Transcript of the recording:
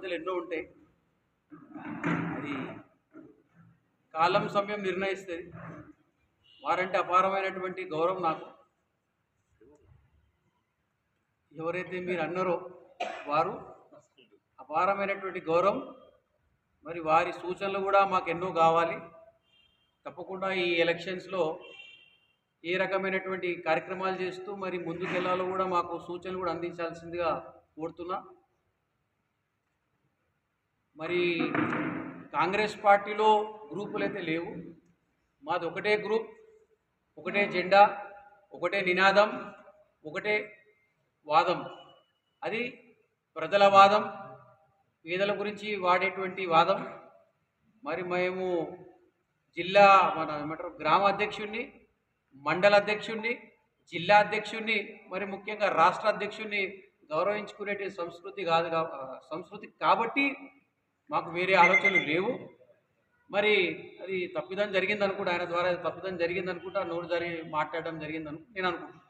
సమస్యలు ఎన్నో ఉంటాయి. అది కాలం సమయం నిర్ణయిస్తుంది. వారంటే అపారమైనటువంటి గౌరవం నాకు. ఎవరైతే మీరు అన్నారో వారు అపారమైనటువంటి గౌరవం మరి వారి సూచనలు కూడా మాకు ఎన్నో కావాలి. తప్పకుండా ఈ ఎలక్షన్స్లో ఏ రకమైనటువంటి కార్యక్రమాలు చేస్తూ మరి ముందుకెళ్ళాలో కూడా మాకు సూచనలు కూడా అందించాల్సిందిగా కోరుతున్నా. మరి కాంగ్రెస్ పార్టీలో గ్రూపులు అయితే లేవు. మాది ఒకటే గ్రూప్ ఒకటే జెండా ఒకటే నినాదం ఒకటే వాదం. అది ప్రజల వాదం పేదల గురించి వాడేటువంటి వాదం. మరి మేము జిల్లా మన ఏమంటారు గ్రామ అధ్యక్షుడిని మండల అధ్యక్షుడిని జిల్లా అధ్యక్షుడిని మరి ముఖ్యంగా రాష్ట్ర అధ్యక్షుడిని గౌరవించుకునేటి సంస్కృతి కాదు సంస్కృతి కాబట్టి మాకు వేరే ఆలోచనలు లేవు. మరి అది తప్పిదం జరిగింది అనుకుంటా ఆయన ద్వారా తప్పిదం జరిగింది అనుకుంటా నోరు జారి మాట్లాడడం జరిగింది అను నేను అనుకుంటున్నాను